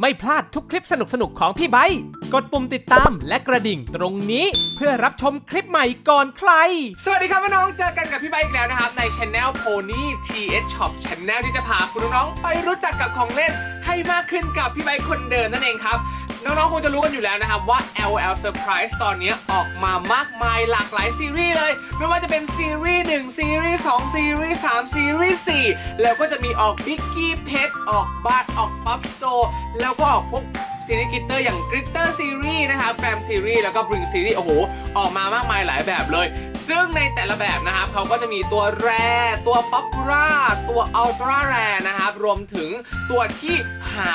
ไม่พลาดทุกคลิปสนุกๆของพี่ไบค์กดปุ่มติดตามและกระดิ่งตรงนี้เพื่อรับชมคลิปใหม่ก่อนใคร สวัสดีครับน้องๆเจอกันกับพี่ไบค์อีกแล้วนะครับ ในช anel Pony TH Shop Channel ที่จะพาคุณน้องๆไปรู้จักกับของเล่นให้มากขึ้นกับพี่ไบค์คนเดิมนั่นเองครับ น้องๆคงจะรู้กันอยู่แล้วนะครับว่า LL Surprise ตอนนี้ออกมามากมายหลากหลายซีรีส์เลย ไม่ว่าจะเป็นซีรีส์1ซีรีส์2ซีรีส์3ซีรีส์4แล้วก็จะมีออก Biggie Pet ออกบัตออก Pop Store แล้วก็ออกพวกซีรีส์กลิตเตอร์อย่างกลิตเตอร์ซีรีส์นะครับแกรมซีรีส์แล้วก็บริงซีรีส์โอ้โห ออกมามากมายหลายแบบเลย ซึ่งในแต่ละแบบนะครับเขาก็จะมีตัวแรตัวป๊อปปูล่าตัวอัลตร้าแรนะครับ รวมถึงตัวที่หา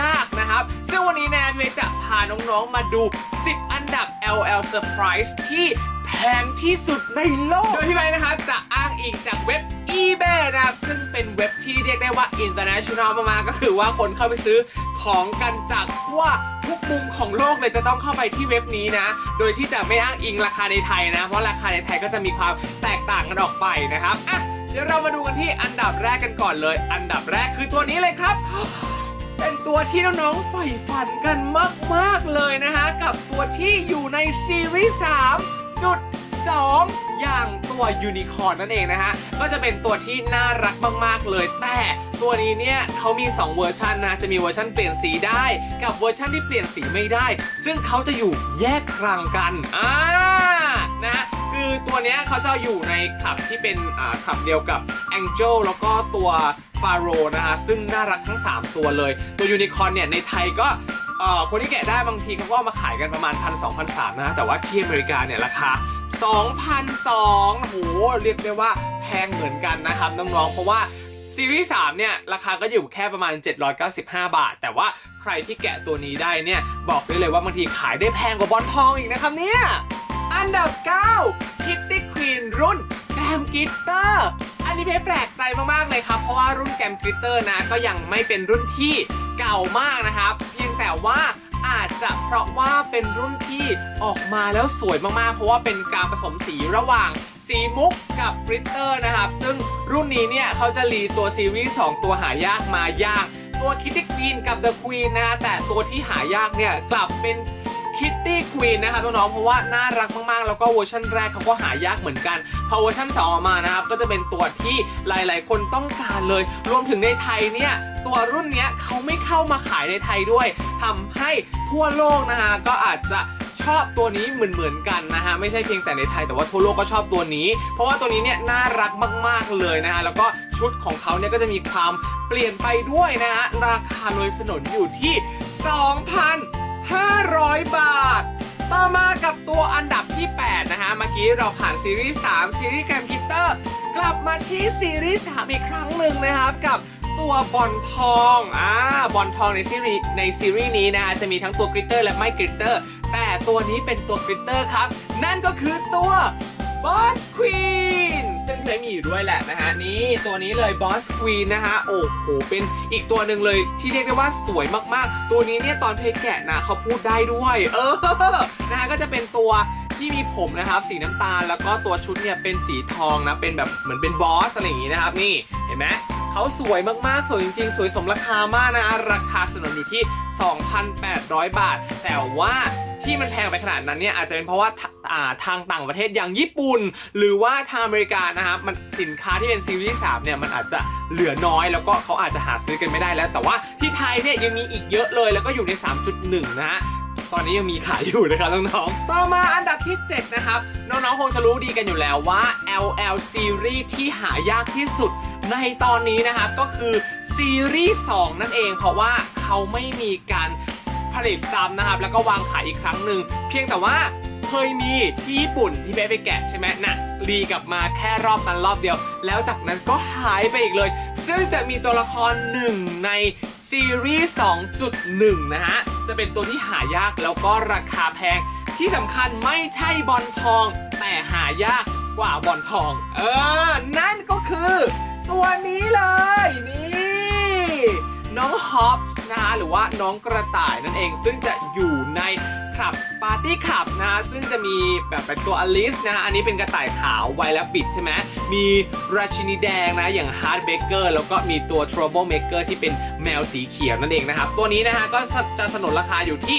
ยากๆนะครับ ซึ่งวันนี้แนนเมจะพาน้องๆมาดู 10 อันดับ LL Surprise ที่แพงที่สุดในโลก โดยพี่ไบร์ทนะครับ จะอ้างอิงจากเว็บ eBay นะครับ ซึ่งเป็นเว็บที่เรียกได้ว่า international มากๆก็คือว่าคนเข้าไปซื้อของกันจากทั่ว ทุกมุมของโลกเลยจะต้องเข้าไปที่เว็บนี้นะ โดยที่จะไม่อ้างอิงราคาในไทยนะ เพราะราคาในไทยก็จะมีความแตกต่างกันออกไปนะครับอะเดี๋ยวเรามาดูกันที่อันดับแรกกันก่อนเลย อันดับแรกคือตัวนี้เลยครับ เป็นตัวที่น้องๆใฝ่ฝันกันมากๆเลยนะฮะ กับตัวที่อยู่ในซีรีส์3จุด 2 อย่างตัวยูนิคอร์นนั่นเองนะฮะ ก็จะเป็นตัวที่น่ารักมากๆเลย แต่ตัวนี้เนี่ยเขามี 2 เวอร์ชันนะ จะมีเวอร์ชันเปลี่ยนสีได้ กับเวอร์ชันที่เปลี่ยนสีไม่ได้ ซึ่งเขาจะอยู่แยกครังกันอ่านะฮะคือตัวเนี้ยเขาจะอยู่ในคลับที่เป็นอ่าคลับเดียวกับ Angel แล้วก็ตัวฟาโรนะฮะซึ่งน่ารักทั้ง 3 ตัวเลย ตัวยูนิคอร์นเนี่ยในไทยก็คนที่แกะได้บางทีเขาก็มาขายกันประมาณ1 2 0 0 3นะฮะแต่ว่าที่อเมริกาเนี่ยราคา 2,002โหเรียกได้ว่าแพงเหมือนกันนะครับน้องๆ เพราะว่าซีรีส์3เนี่ยราคาก็อยู่แค่ประมาณ 795 บาท แต่ว่าใครที่แกะตัวนี้ได้เนี่ย บอกได้เลยว่าบางทีขายได้แพงกว่าบอลทองอีกนะครับเนี่ย อันดับ 9 Kitty Queen รุ่นแกมกิตเตอร์อันนี้เพแปลกใจมากๆเลยครับ เพราะว่ารุ่นแกมกิตเตอร์นะก็ยังไม่เป็นรุ่นที่เก่ามากนะครับ เพียงแต่ว่า อาจจะเพราะว่าเป็นรุ่นที่ออกมาแล้วสวยมากๆ เพราะว่าเป็นการผสมสีระหว่างสีมุกกับกริตเตอร์นะครับ ซึ่งรุ่นนี้เนี่ยเขาจะรีตัวซีรีส์2ตัวหายากมายาก ตัวคิตตี้ควีนกับเดอะควีนนะฮะแต่ตัวที่หายากเนี่ยกลับเป็น คิตตี้ควีนนะครับน้องๆเพราะว่าน่ารักมากๆ แล้วก็เวอร์ชันแรกเขาก็หายากเหมือนกัน พอเวอร์ชัน2ออกมานะครับก็จะเป็นตัวที่หลายๆ คนต้องการเลย รวมถึงในไทยเนี่ยตัวรุ่นเนี้ยเขาไม่เข้ามาขายในไทยด้วยทำให้ทั่วโลกนะฮะก็อาจจะชอบตัวนี้เหมือนๆกันนะฮะไม่ใช่เพียงแต่ในไทยแต่ว่าทั่วโลกก็ชอบตัวนี้ เพราะว่าตัวนี้เนี่ยน่ารักมาก ๆเลยนะฮะแล้วก็ชุดของเขาเนี่ยก็จะมีความเปลี่ยนไปด้วยนะฮะราคาเลยสนนอยู่ที่ 2,000 500 บาท ต่อมากับตัวอันดับที่ 8 นะฮะ เมื่อกี้เราผ่านซีรีส์3ซีรีส์แกรมกิตเตอร์ กลับมาที่ซีรีส์3อีกครั้งหนึ่งนะครับกับตัวบอลทอง อ่า บอลทองในซีรีส์ในซีรีส์นี้นะฮะ จะมีทั้งตัวกริตเตอร์และไม่กริตเตอร์ แต่ตัวนี้เป็นตัวกริตเตอร์ครับ นั่นก็คือตัวบอสควีน เคยมีอยู่ด้วยแหละนะฮะนี่ตัวนี้เลยบอสควีนนะฮะโอ้โหเป็นอีกตัวหนึ่งเลยที่เรียกได้ว่าสวยมากๆ ตัวนี้เนี่ยตอนเพลงแกะนะเขาพูดได้ด้วย เออนะฮะก็จะเป็นตัวที่มีผมนะครับสีน้ำตาลแล้วก็ตัวชุดเนี่ยเป็นสีทองนะเป็นแบบเหมือนเป็นบอสอะไรอย่างงี้นะครับนี่เห็นไหมเขาสวยมากๆ สวยจริง ๆ สวยสมราคามากนะ ราคาสนนอยู่ที่ 2,800 บาท แต่ว่า ที่มันแพงไปขนาดนั้นเนี่ยอาจจะเป็นเพราะว่าทาทางต่างประเทศอย่างญี่ปุ่น หรือว่าทางอเมริกานะครับมันสินค้าที่เป็นซีรีส์3เนี่ยมันอาจจะเหลือน้อย แล้วก็เขาอาจจะหาซื้อกันไม่ได้แล้ว แต่ว่าที่ไทยเนี่ยยังมีอีกเยอะเลย แล้วก็อยู่ใน 3.1 นะฮะตอนนี้ยังมีขายอยู่นะครับน้องๆ ต่อมาอันดับที่ 7 นะครับ น้องๆ คงจะรู้ดีกันอยู่แล้วว่า LL Series ที่หายากที่สุดในตอนนี้นะครับก็คือซีรีส์2นั่นเองเพราะว่าเขาไม่มีการ ลิตซ้ำนะครับ แล้วก็วางขายอีกครั้งหนึ่ง เพียงแต่ว่าเคยมีที่ญี่ปุ่นที่เบ๊ไปแกะใช่ไหมนะรีกลับมาแค่รอบนั้นรอบเดียว แล้วจากนั้นก็หายไปอีกเลย ซึ่งจะมีตัวละครหนึ่งในซีรีส์ 2.1 นะฮะ จะเป็นตัวที่หายากแล้วก็ราคาแพง ที่สำคัญไม่ใช่บอลทอง แต่หายากกว่าบอลทอง เออ นั่นก็คือ ตัวนี้เลยนี่ น้องฮอปส์นะฮะหรือว่าน้องกระต่ายนั่นเอง ซึ่งจะอยู่ในคลับปาร์ตี้คลับนะฮะซึ่งจะมีแบบเป็นตัวอลิสนะฮะอันนี้เป็นกระต่ายขาวไวและปิดใช่ไหมมีราชินีแดงนะอย่างฮาร์ดเบเกอร์แล้วก็มีตัว Trouble Maker ที่เป็นแมวสีเขียวนั่นเองนะครับตัวนี้นะฮะก็จะสนุนราคาอยู่ที่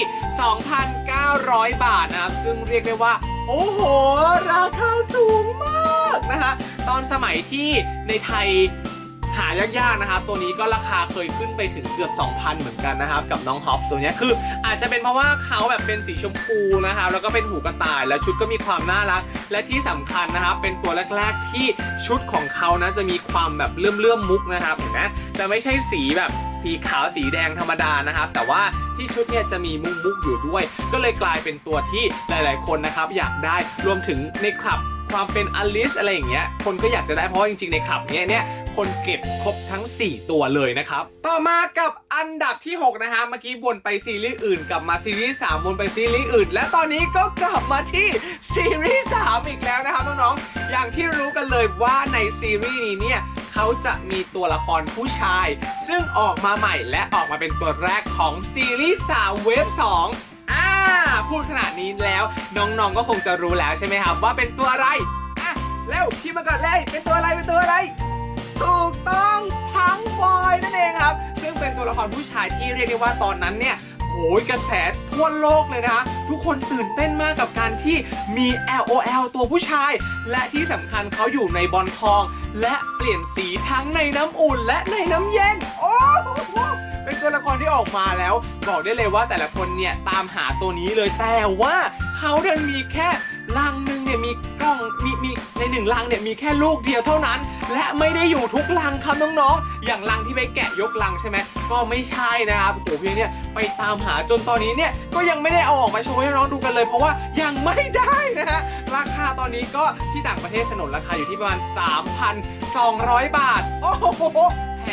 2,900 บาทนะครับซึ่งเรียกได้ว่า โอ้โห ราคาสูงมากนะฮะตอนสมัยที่ในไทย หายากๆนะครับตัวนี้ก็ราคาเคยขึ้นไปถึงเกือบ 2,000 เหมือนกันนะครับกับน้องฮอปตัวนี้คืออาจจะเป็นเพราะว่าเขาแบบเป็นสีชมพูนะครับแล้วก็เป็นหูกระต่าย และชุดก็มีความน่ารัก และที่สำคัญนะครับเป็นตัวแรก ๆที่ชุดของเขานะจะมีความแบบเลื่อมๆมุกนะครับเห็นไหมจะไม่ใช่สีแบบสีขาวสีแดงธรรมดานะครับ แต่ว่าที่ชุดเนี่ยจะมีมุกมุกอยู่ด้วย ก็เลยกลายเป็นตัวที่หลาย ๆ คนนะครับอยากได้รวมถึงในคลับ ความเป็นอลิสอะไรอย่างเงี้ยคนก็อยากจะได้เพราะว่าจริงๆในคลับเนี้ยเนี่ยคนเก็บครบทั้ง 4 ตัวเลยนะครับ ต่อมากับอันดับที่ 6 นะฮะเมื่อกี้วนไปซีรีส์อื่นกลับมาซีรีส์3วนไปซีรีส์อื่น และตอนนี้ก็กลับมาที่ซีรีส์3อีกแล้วนะครับน้องๆอย่างที่รู้กันเลยว่าในซีรีส์นี้เนี่ยเขาจะมีตัวละครผู้ชาย ซึ่งออกมาใหม่และออกมาเป็นตัวแรกของซีรีส์3เวฟ2 อ่าพูดขนาดนี้แล้วน้องๆก็คงจะรู้แล้วใช่ไหมครับ ว่าเป็นตัวอะไรอะเร็วพี่มาก่อนเลยเป็นตัวอะไรเป็นตัวอะไร ถูกต้องพังบอยนั่นเองครับ ซึ่งเป็นตัวละครผู้ชายที่เรียกได้ว่าตอนนั้นเนี่ยโหยกระแสทั่วโลกเลยนะ ทุกคนตื่นเต้นมากกับการที่มี LOL ตัวผู้ชาย และที่สำคัญเขาอยู่ในบอลทอง และเปลี่ยนสีทั้งในน้ำอุ่นและในน้ำเย็น ตัวละครที่ออกมาแล้ว บอกได้เลยว่าแต่ละคนเนี่ยตามหาตัวนี้เลยแต่ว่าเขาเดินมีแค่ลังหนึ่งเนี่ยมีกล้องมีมีในหนึ่งลังเนี่ยมีแค่ลูกเดียวเท่านั้น และไม่ได้อยู่ทุกลังครับน้องๆ อย่างลังที่ไปแกะยกลังใช่ไหมก็ไม่ใช่นะครับโหเพียงเนี่ยไปตามหาจนตอนนี้เนี่ยก็ยังไม่ได้เอาออกมาโชว์ให้น้องดูกันเลย เพราะว่ายังไม่ได้นะฮะราคาตอนนี้ก็ที่ต่างประเทศสนนราคาอยู่ที่ประมาณ 3,200 บาท โอ้โห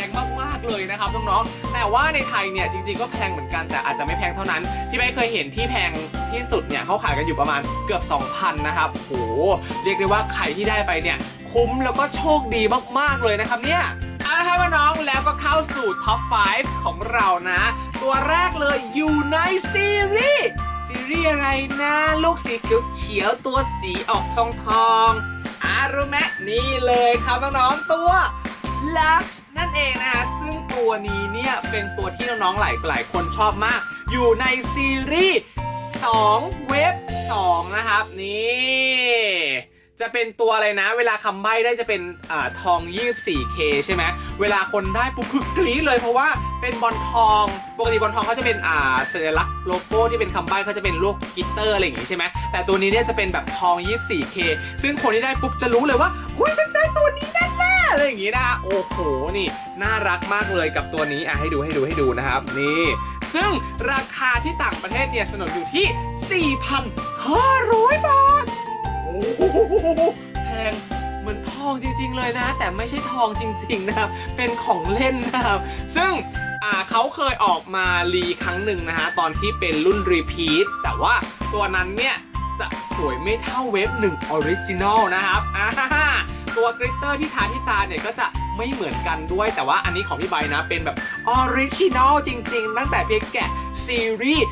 งมากๆเลยนะครับน้องๆแต่ว่าในไทยเนี่ยจริงๆก็แพงเหมือนกันแต่อาจจะไม่แพงเท่านั้นที่ไม่เคยเห็นที่แพงที่สุดเนี่ยเขาขายกันอยู่ประมาณเกือบ 2,000นะครับโหเรียกได้ว่าใครที่ได้ไปเนี่ยคุ้มแล้วก็โชคดีมากๆเลยนะครับเนี่ยเอาละครับน้องๆแล้วก็เข้าสู่ท็อป 5 ของเรานะ ตัวแรกเลยอยู่ในซีรีส์ซีรีส์อะไรนะลูกสีเขียวตัวสีออกทองทองอารู้ไหมนี่เลยครับน้องๆตัวลักซ์ นั่นเองนะฮะซึ่งตัวนี้เนี่ยเป็นตัวที่น้องๆหลายหลายคนชอบมาก อยู่ในซีรีส์2เว็บ2นะครับนี่จะเป็นตัวอะไรนะ เวลาคำใบ้ได้จะเป็นอทอง 24K ใช่ไหมเวลาคนได้ปุ๊บคือกรี๊ดเลยเพราะว่าเป็นบอลทองปกติบอลทองเขาจะเป็นอ่าสัญลักษณ์โลโก้ที่เป็นคำใบ้เขาจะเป็นลูกกิตเตอร์อะไรอย่างงี้ใช่ไหมแต่ตัวนี้เนี่ยจะเป็นแบบทอง 24K ซึ่งคนที่ได้ปุ๊บจะรู้เลยว่าเฮ้ยฉันได้ตัวนี้แน่ อะไรอย่างงี้นะโอ้โหนี่น่ารักมากเลยกับตัวนี้อะให้ดูให้ดูให้ดูนะครับนี่ซึ่งราคาที่ต่างประเทศเนี่ยสนนอยู่ที่ 4,500 บาทโอ้โหแพงเหมือนทองจริง ๆ เลยนะ แต่ไม่ใช่ทองจริง ๆ นะครับ เป็นของเล่นนะครับ ซึ่งเขาเคยออกมารีครั้งหนึ่งนะฮะ ตอนที่เป็นรุ่นรีพีทแต่ว่าตัวนั้นเนี่ย จะสวยไม่เท่าเวฟหนึ่งออริจินอลนะครับอะฮ่า ตัวกริตเตอร์ที่ทาที่ตาเนี่ยก็จะไม่เหมือนกันด้วย แต่ว่าอันนี้ของพี่ใบนะเป็นแบบออริจินอลจริง ๆ ตั้งแต่เพียงแกะซีรีส์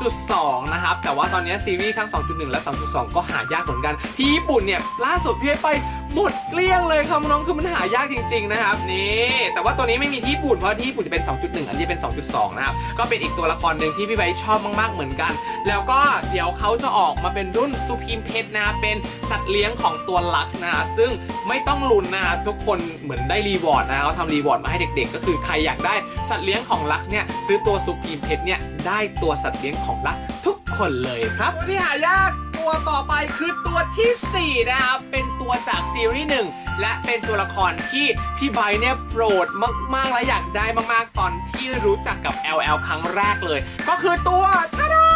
2.2 นะครับ แต่ว่าตอนนี้ซีรีส์ทั้ง 2.1 และ 2.2 ก็หายากเหมือนกัน ที่ญี่ปุ่นเนี่ย ล่าสุดพี่ไป หมดเกลี้ยงเลยครับน้องคือมันหายากจริง ๆ นะครับนี่แต่ว่าตัวนี้ไม่มีที่ญี่ปุ่นเพราะที่ญี่ปุ่นจะเป็น 2.1 อันนี้เป็น 2.2 นะครับก็เป็นอีกตัวละครหนึ่งที่พี่ไบชอบมากๆเหมือนกัน แล้วก็เดี๋ยวเขาจะออกมาเป็นรุ่นซูพีมเพชรนะเป็นสัตว์เลี้ยงของตัวลักซ์นะซึ่งไม่ต้องลุ้นนะทุกคนเหมือนได้รีวอร์ดนะเขาทำรีวอร์ดมาให้เด็ก ๆ ก็คือใครอยากได้สัตว์เลี้ยงของลักซ์เนี่ยซื้อตัวซูพีมเพชรเนี่ยได้ตัวสัตว์เลี้ยงของลักซ์ทุกคนเลยครับตัวที่หายาก ตัวต่อไปคือตัวทีสี่ 4 นะครับ เป็นตัวจากซีรีส์หนึ่งและเป็นตัวละครที่พี่ไบเนี่ยโปรดมาก ๆ และอยากได้มาก ๆ ตอนที่รู้จักกับ LL ครั้งแรกเลย ก็คือตัวทาดา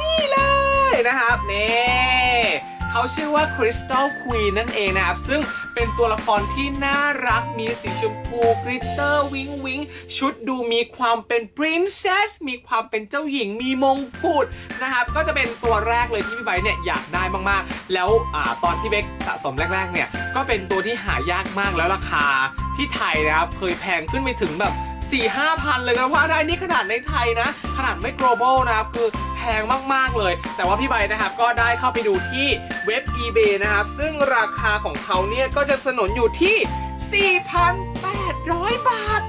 นี่เลยนะครับนี่เขาชื่อว่า Crystal Queen นั่นเองนะครับ ซึ่ง เป็นตัวละครที่น่ารักมีสีชมพูกริตเตอร์วิงวิงชุดดูมีความเป็นปรินเซสมีความเป็นเจ้าหญิงมีมงกุฎนะครับก็จะเป็นตัวแรกเลยที่พี่ไบเนี่ยอยากได้มากๆ แล้วอ่าตอนที่เบคสะสมแรกๆเนี่ยก็เป็นตัวที่หายากมากแล้วราคาที่ไทยนะครับเคยแพงขึ้นไปถึงแบบ 4 5พันเลยก็ว่าได้นี่ขนาดในไทยนะ ขนาดไม่ global นะครับคือแพงมาก ๆ เลย แต่ว่าพี่ใบนะครับก็ได้เข้าไปดูที่เว็บ eBay นะครับ ซึ่งราคาของเขาเนี่ยก็จะสนนอยู่ที่ 4,800 บาท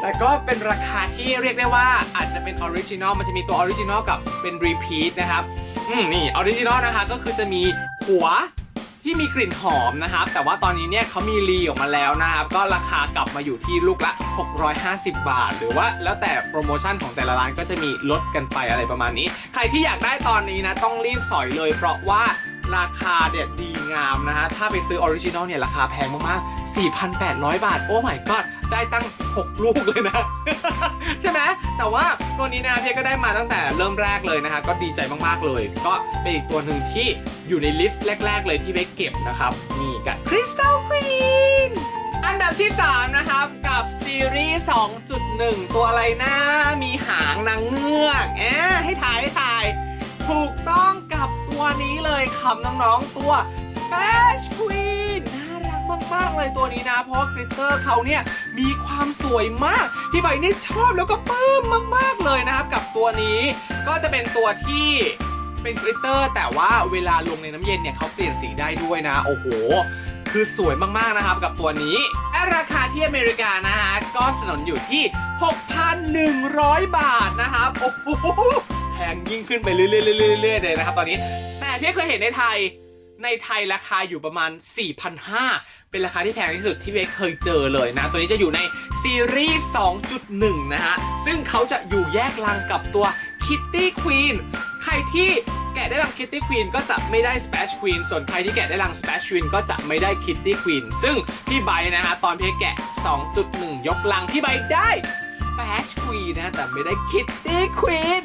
แต่ก็เป็นราคาที่เรียกได้ว่าอาจจะเป็นออริจินอลมันจะมีตัวออริจินอลกับเป็นรีพีทนะครับ อืมนี่ออริจินอลนะคะก็คือจะมีหัว ที่มีกลิ่นหอมนะครับ แต่ว่าตอนนี้เนี่ยเขามีรีออกมาแล้วนะครับ ก็ราคากลับมาอยู่ที่ลูกละ 650 บาท หรือว่าแล้วแต่โปรโมชั่นของแต่ละร้านก็จะมีลดกันไปอะไรประมาณนี้ ใครที่อยากได้ตอนนี้นะต้องรีบสอยเลย เพราะว่าราคาเด็ดดีงามนะฮะ ถ้าไปซื้อออริจินอลเนี่ยราคาแพงมากๆ 4,800 บาท โอ้ my god ได้ตั้ง 6 ลูกเลยนะ ใช่ไหมแต่ว่าตัวนี้นะพี่ก็ได้มาตั้งแต่เริ่มแรกเลยนะคะ ก็ดีใจมากๆเลย ก็เป็นอีกตัวหนึ่งที่อยู่ในลิสต์แรก ๆ เลยที่ไปเก็บนะครับนี่กับ Crystal Queen อันดับที่ 3 นะครับ กับซีรีส์ 2.1 ตัวอะไรนะ มีหางนางเงือกแอะให้ถ่ายให้ถ่าย ถูกต้องกับตัวนี้เลยคำน้องๆตัว Splash Queen น่ารักมาก ๆ เลยตัวนี้นะ เพราะกริตเตอร์เขาเนี่ย มีความสวยมาก พี่ใบนี่ชอบแล้วก็ปลื้มมากๆเลยนะครับ กับตัวนี้ ก็จะเป็นตัวที่เป็นกริตเตอร์ แต่ว่าเวลาลงในน้ำเย็นเนี่ยเขาเปลี่ยนสีได้ด้วยนะ โอ้โห คือสวยมากๆนะครับกับตัวนี้และราคาที่อเมริกานะฮะก็สนนอยู่ที่ 6,100 บาทนะครับ โอ้โหแพงยิ่งขึ้นไปเรื่อยๆเรื่อยๆเลยนะครับตอนนี้ แต่พี่เคยเห็นในไทย ในไทยราคาอยู่ประมาณ 4,500 เป็นราคาที่แพงที่สุดที่เวเคยเจอเลยนะ ตัวนี้จะอยู่ในซีรีส์ 2.1 นะฮะ ซึ่งเขาจะอยู่แยกลังกับตัว Kitty Queen ใครที่แกะได้รัง Kitty Queen ก็จะไม่ได้ Splash Queen ส่วนใครที่แกะได้รัง Splash Queen ก็จะไม่ได้ Kitty Queen ซึ่งพี่ใบนะฮะตอนพี่แกะ 2.1 ยกลังพี่ใบได้ Splash Queen นะแต่ไม่ได้ Kitty Queen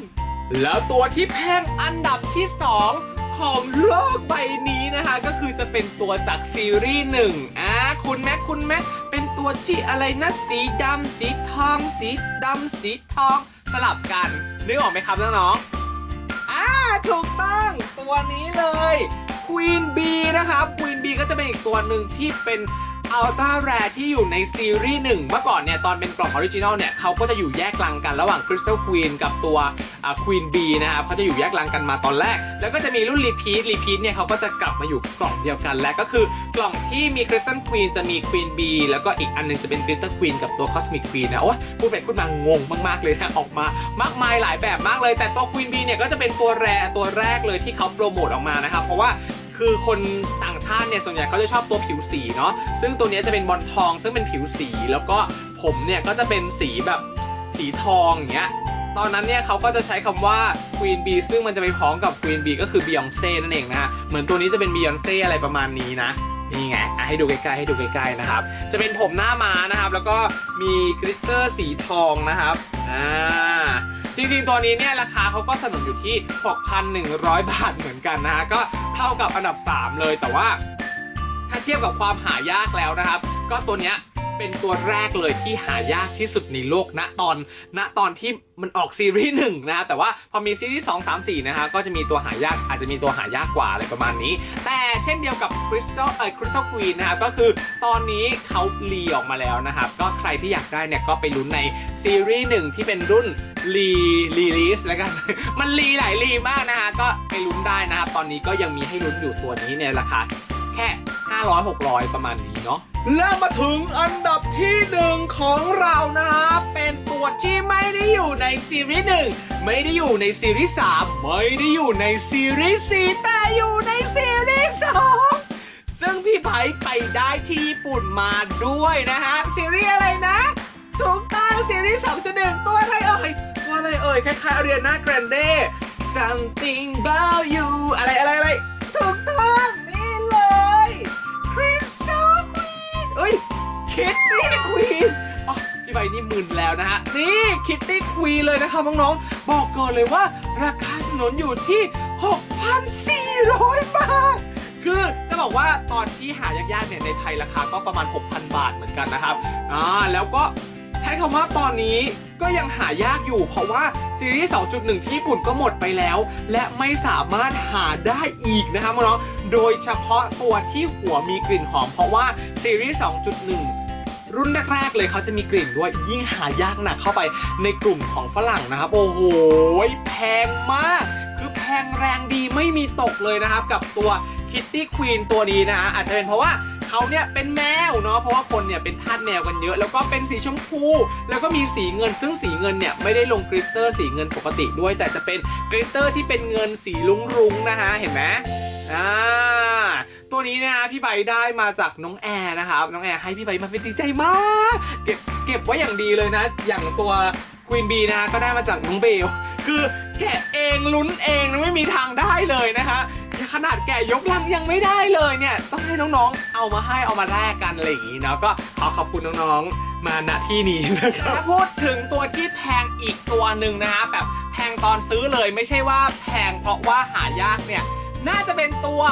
แล้วตัวที่แพงอันดับที่ 2 ของโลกใบนี้นะคะ ก็คือจะเป็นตัวจากซีรีส์หนึ่งอ่าคุณแม็กคุณแม็กเป็นตัวที่อะไรนะสีดำสีทอง สีดำสีทองสลับกันนึกออกไหมครับน้องๆอ่าถูกต้องตัวนี้เลยควีนบีนะครับ Queen Bee ก็จะเป็นอีกตัวหนึ่งที่เป็น อัลต้าแรที่อยู่ในซีรีส์หนึ่งเมื่อก่อนเนี่ยตอนเป็นกล่องออริจินอลเนี่ยเขาก็จะอยู่แยกลังกันระหว่าง Crystal Queen กับตัวอ่า Queen Bee นะครับเขาจะอยู่แยกลังกันมาตอนแรก แล้วก็จะมีรุ่น Repeat Repeat เนี่ยเขาก็จะกลับมาอยู่กล่องเดียวกันและก็คือกล่องที่มี Crystal Queen จะมี Queen Bee แล้วก็อีกอันหนึงจะเป็น Glitter Queen กับตัว Cosmic Queen นะโอ้ยพูดไปพูดมางงมากๆเลยนะออกมามากมายหลายแบบมากเลย แต่ตัว Queen Bee เนี่ยก็จะเป็นตัวแรตัวแรกเลยที่เขาโปรโมทออกมานะครับเพราะว่า คือคนต่างชาติเนี่ยส่วนใหญ่เขาจะชอบตัวผิวสีเนาะซึ่งตัวนี้จะเป็นบอลทอง ซึ่งเป็นผิวสีแล้วก็ผมเนี่ยก็จะเป็นสีแบบสีทองอย่างเงี้ยตอนนั้นเนี่ยเขาก็จะใช้คำว่า Queen B ซึ่งมันจะไปพ้องกับ Queen B ก็คือ Beyonce นั่นเองนะฮะเหมือนตัวนี้จะเป็น Beyonce อะไรประมาณนี้นะนี่ไงให้ดูใกล้ๆให้ดูใกล้ๆนะครับ จะเป็นผมหน้าม้านะครับ แล้วก็มีกริตเตอร์สีทองนะครับอ่าจริงๆตัวนี้เนี่ยราคาเขาก็สนุนอยู่ที่ 6,100 บาทเหมือนกันนะฮะก็ เท่ากับอันดับ 3 เลยแต่ว่า ถ้าเทียบกับความหายากแล้วนะครับ ก็ตัวเนี้ยเป็นตัวแรกเลยที่หายากที่สุดในโลกณตอนณตอนที่มันออกซีรีส์หนึ่งนะแต่ว่าพอมีซีรีส์2 3 4นะฮะก็จะมีตัวหายากอาจจะมีตัวหายากกว่าอะไรประมาณนี้ แต่เช่นเดียวกับ Crystal เอ่อ Crystal Queen นะครับก็คือตอนนี้เขารีออกมาแล้วนะครับก็ใครที่อยากได้เนี่ยก็ไปลุ้นในซีรีส์หนึ่งที่เป็นรุ่นรีรีลีสแล้วกัน มันรีหลายรีมากนะฮะก็ไปลุ้นได้นะครับตอนนี้ก็ยังมีให้ลุ้นอยู่ตัวนี้ในราคาแค่500 600 ประมาณนี้เนาะ แล้วมาถึงอันดับที่หนึ่งของเรานะครับเป็นตัวที่ไม่ได้อยู่ในซีรีส์หนึ่งไม่ได้อยู่ในซีรีส์สามไม่ได้อยู่ในซีรีส์สี่แต่อยู่ในซีรีส์สองซึ่งพี่ไผ่ไปได้ที่ญี่ปุ่นมาด้วยนะฮะซีรีส์อะไรนะถูกต้องซีรีส์สองจุดหนึ่งตัวอะไรเอ่ยตัวอะไรเอ่ยคล้ายๆอารียนนาแกรนเด something about you อะไรอะไรอะไรถูกต้อง Kitty Queen อ๋อพี่ใบนี่มึนแล้วนะฮะ นี่ Kitty Queen เลยนะครับน้องๆ บอกก่อนเลยว่าราคาสนนอยู่ที่ 6,400 บาท คือจะบอกว่าตอนที่หายากๆเนี่ยในไทยราคาก็ประมาณ 6,000 บาทเหมือนกันนะครับ อ่า แล้วก็ใช้คำว่าตอนนี้ก็ยังหายากอยู่เพราะว่าซีรีส์ 2.1 ที่ญี่ปุ่นก็หมดไปแล้ว และไม่สามารถหาได้อีกนะครับน้อง โดยเฉพาะตัวที่หัวมีกลิ่นหอม เพราะว่าซีรีส์ 2.1 รุ่นแรกๆเลยเขาจะมีกลิ่นด้วยยิ่งหายากหนักเข้าไปในกลุ่มของฝรั่งนะครับ โอ้โหแพงมาก คือแพงแรงดีไม่มีตกเลยนะครับ กับตัวคิตตี้ควีนตัวนี้นะฮะอาจจะเป็นเพราะว่าเขาเนี่ยเป็นแมวเนาะเพราะว่าคนเนี่ยเป็นทาสแมวกันเยอะ แล้วก็เป็นสีชมพู แล้วก็มีสีเงิน ซึ่งสีเงินเนี่ยไม่ได้ลงกริตเตอร์สีเงินปกติด้วย แต่จะเป็นกริตเตอร์ที่เป็นเงินสีลุ้งรุ้งๆนะฮะเห็นไหมอ่า นี้นะพี่ใบได้มาจากน้องแอร์นะครับน้องแอร์ให้พี่ใบมาเป็นดีใจมากเก็บเก็บไว้อย่างดีเลยนะ อย่างตัวควีนบีนะฮะก็ได้มาจากน้องเบลคือแกะเองลุ้นเองไม่มีทางได้เลยนะคะขนาดแกะยกลังยังไม่ได้เลยเนี่ย ต้องให้น้องๆ เอามาให้เอามาแลกกันอะไรอย่างนี้เนาะก็ขอขอบคุณน้องๆ มาณที่นี้นะครับถ้าพูดถึงตัวที่แพงอีกตัวหนึ่งนะฮะแบบแพงตอนซื้อเลยไม่ใช่ว่าแพงเพราะว่าหายากเนี่ย น่าจะเป็นตัว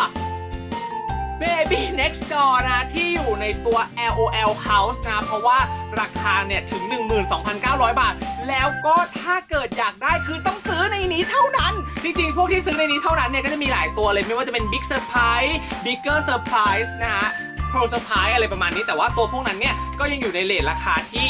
Baby Next Door นะที่อยู่ในตัว LOL House นะ เพราะว่าราคาเนี่ยถึง 12,900 บาท แล้วก็ถ้าเกิดอยากได้คือต้องซื้อในนี้เท่านั้น จริงๆ พวกที่ซื้อในนี้เท่านั้นเนี่ยก็จะมีหลายตัวเลย ไม่ว่าจะเป็น Big Surprise Bigger Surprise นะฮะ Pro Surprise อะไรประมาณนี้แต่ว่าตัวพวกนั้นเนี่ยก็ยังอยู่ในเลทราคาที่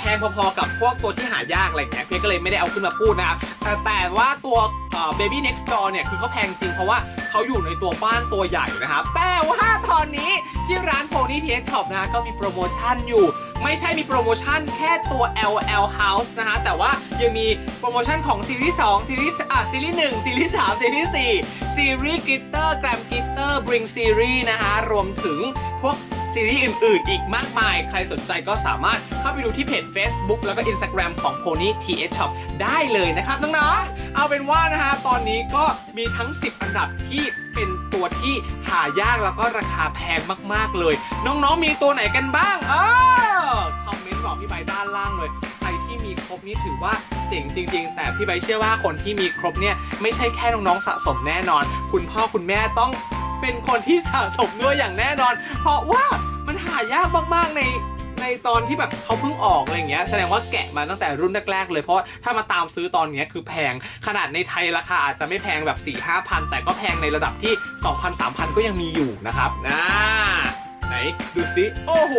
แพงพอๆกับพวกตัวที่หายากอะไรเงี้ยเพียก็เลยไม่ได้เอาขึ้นมาพูดนะครับแต่แต่ว่าตัวเอ่อ Baby Next Door เนี่ยคือเขาแพงจริงเพราะว่าเขาอยู่ในตัวบ้านตัวใหญ่นะครับ แต่ว่าตอนนี้ที่ร้าน Pony t s Shop นะก็มีโปรโมชั่นอยู่ ไม่ใช่มีโปรโมชั่นแค่ตัว LL House นะฮะแต่ว่ายังมีโปรโมชั่นของซีรีส์2ซีรีส์อะซีรีส์1ซีรีส์3ซีรีส์4ซีรีส์ Glitter Gram Glitter Bring Series นะฮะรวมถึงพวก ซีรีส์อื่น ๆ อีกมากมาย ใครสนใจก็สามารถเข้าไปดูที่เพจ Facebook แล้วก็ Instagram ของ Pony TH Shop ได้เลยนะครับน้องๆ เอาเป็นว่านะฮะตอนนี้ก็มีทั้ง 10 อันดับที่เป็นตัวที่หายากแล้วก็ราคาแพงมาก ๆ เลย น้อง ๆ มีตัวไหนกันบ้าง เออคอมเมนต์บอกพี่ใบด้านล่างเลยใครที่มีครบนี่ถือว่าเจ๋งจริง ๆ แต่พี่ใบเชื่อว่าคนที่มีครบเนี่ยไม่ใช่แค่น้อง ๆ สะสมแน่นอน คุณพ่อคุณแม่ต้อง เป็นคนที่สะสมด้วยอย่างแน่นอน เพราะว่ามันหายากมากๆในในตอนที่แบบเขาเพิ่งออกอะไรเงี้ยแสดงว่าแกะมาตั้งแต่รุ่นแรกๆเลยเพราะถ้ามาตามซื้อตอนเนี้ยคือแพงขนาดในไทยราคาอาจจะไม่แพงแบบ4 5พันแต่ก็แพงในระดับที่ 2,000 3,000 ก็ยังมีอยู่นะครับนะ ไหน ดูสิ โอ้โห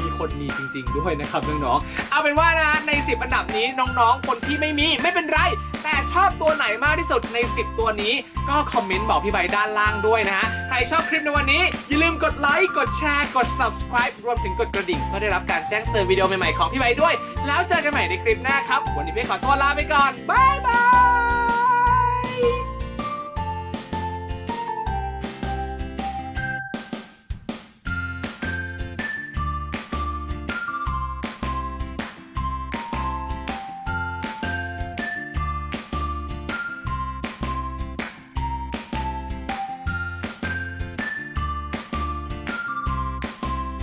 มีคนมีจริง ๆ ด้วยนะครับน้องๆ เอาเป็นว่านะใน 10 อันดับนี้น้องๆ คนที่ไม่มีไม่เป็นไร แต่ชอบตัวไหนมากที่สุดใน 10 ตัวนี้ ก็คอมเมนต์บอกพี่ใบด้านล่างด้วยนะฮะ ใครชอบคลิปในวันนี้ อย่าลืมกดไลค์ กดแชร์ กด subscribe รวมถึงกดกระดิ่งเพื่อได้รับการแจ้งเตือนวิดีโอใหม่ๆของพี่ใบด้วย แล้วเจอกันใหม่ในคลิปหน้าครับ วันนี้เป้ขอตัวลาไปก่อนบ๊ายบาย